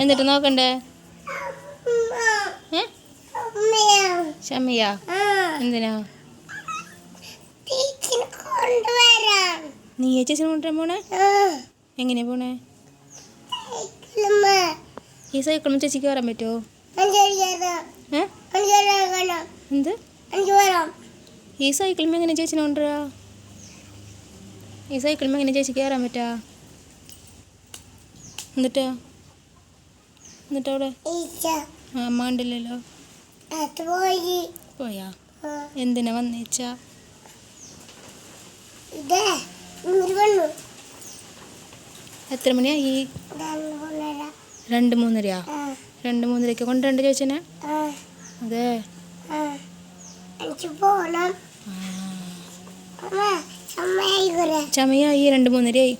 എന്നിട്ട് നോക്കണ്ടേ? ഷമിയ. എന്തിനാ? നീ ചേച്ചിനെ കൊണ്ടുവരാൻ പോണേ? എങ്ങനെയാ പോണേ? ഈ സൈക്കിളും ചേച്ചിക്ക് വരാൻ പറ്റുമോ എന്ത്? ഈ സൈക്കിളും എങ്ങനെ ചേച്ചിനെ കൊണ്ടുവരാ? ഈ സൈക്കിളും എങ്ങനെ ചേച്ചിക്ക് കയറാൻ പറ്റാ? എന്നിട്ടാ? എന്നിട്ട് അവിടെ അമ്മ ഉണ്ടല്ലോ പോയി. എന്തിനാ വന്നേച്ച എത്ര മണിയായി? രണ്ട് മൂന്നരയാ? രണ്ട് മൂന്നരക്ക് കൊണ്ടുണ്ട് ചോദിച്ചനെ? അതെ. ചമയായി രണ്ട് മൂന്നരയായി.